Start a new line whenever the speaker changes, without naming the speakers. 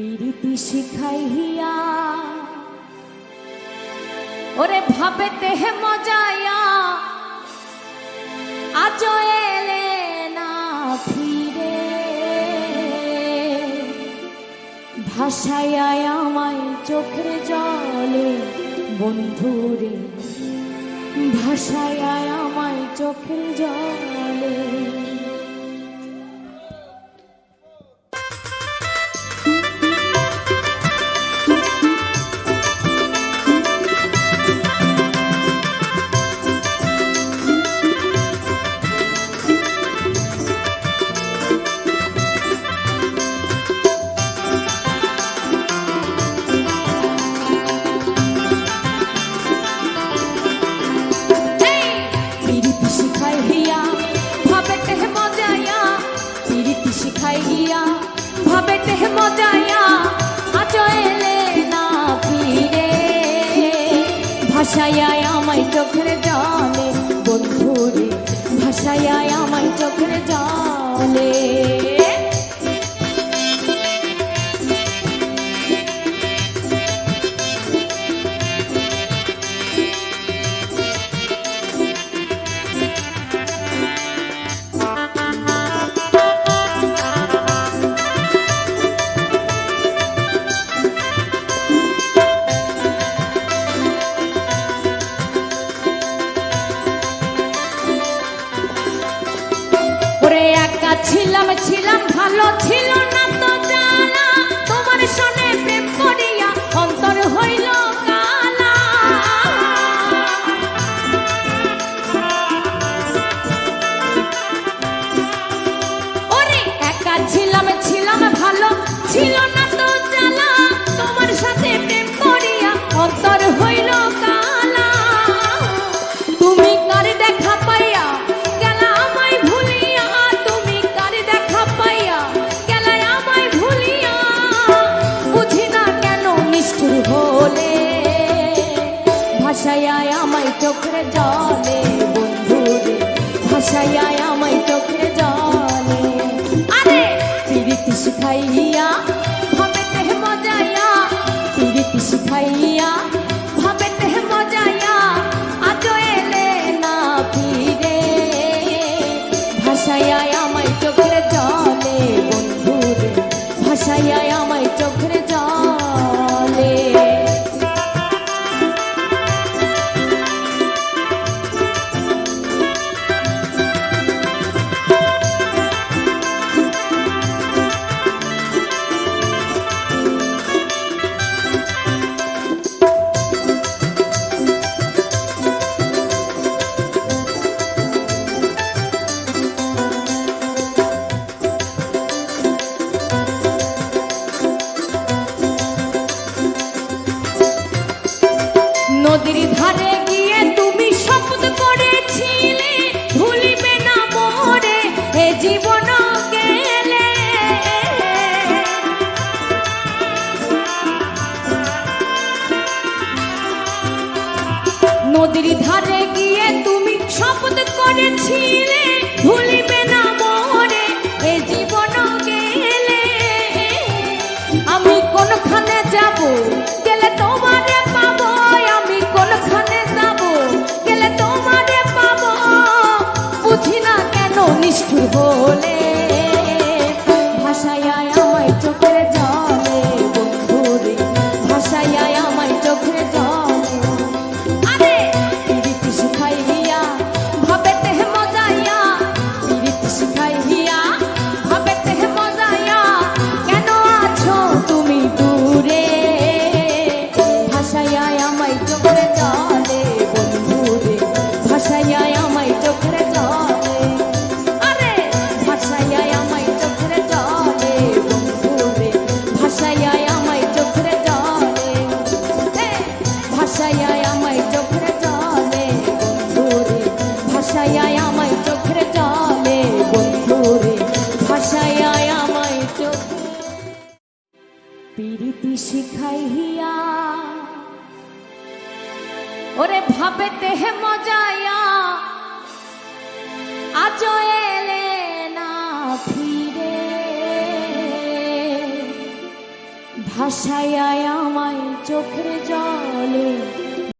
বিরীতি শিখাই হিয়া ওরে ভাবে তেহে মজায়া আজ এলে না ফিরে। ভাষায় আমায় চোখের জলে, বন্ধুরে। ভাষায় আমায় চোখের জলে। ছায়ায় আমায় percaya নদীর ধারে গিয়ে তুমি শপথ করেছিলে। ধারে গিয়ে তুমি শপথ করেছিলে। ভুল প্রীতি শিখাইয়া। ওরে ভাবে তেহে মজায়া আজ এলে না ফিরে। ভাসায় আমায় চোখের জলে।